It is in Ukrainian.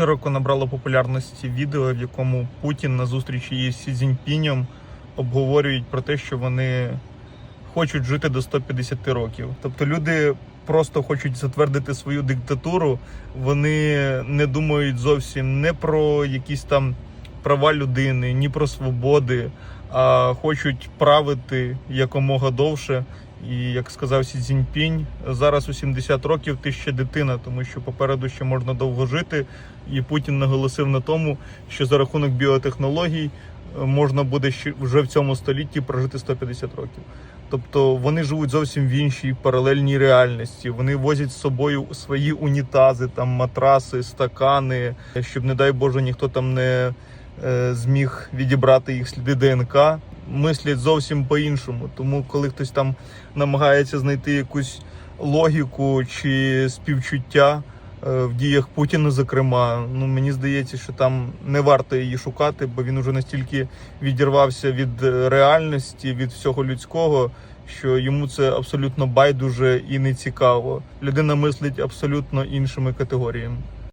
Широко набрало популярності відео, в якому Путін на зустрічі із Сі Цзіньпінем обговорюють про те, що вони хочуть жити до 150 років. Тобто люди просто хочуть затвердити свою диктатуру. Вони не думають зовсім не про якісь там права людини, ні про свободи, а хочуть правити якомога довше. І як сказав Сі Цзіньпінь, зараз у 70 років ти ще дитина, тому що попереду ще можна довго жити. І Путін наголосив на тому, що за рахунок біотехнологій е, можна буде ще вже в цьому столітті прожити 150 років. Тобто вони живуть зовсім в іншій паралельній реальності. Вони возять з собою свої унітази, там матраси, стакани, щоб, не дай Боже, ніхто там не зміг відібрати їх сліди ДНК. Мислять зовсім по-іншому. Тому, коли хтось там намагається знайти якусь логіку чи співчуття е, в діях Путіна, зокрема, ну мені здається, що там не варто її шукати, бо він уже настільки відірвався від е, реальності, від всього людського, що йому це абсолютно байдуже і не цікаво. Людина мислить абсолютно іншими категоріями.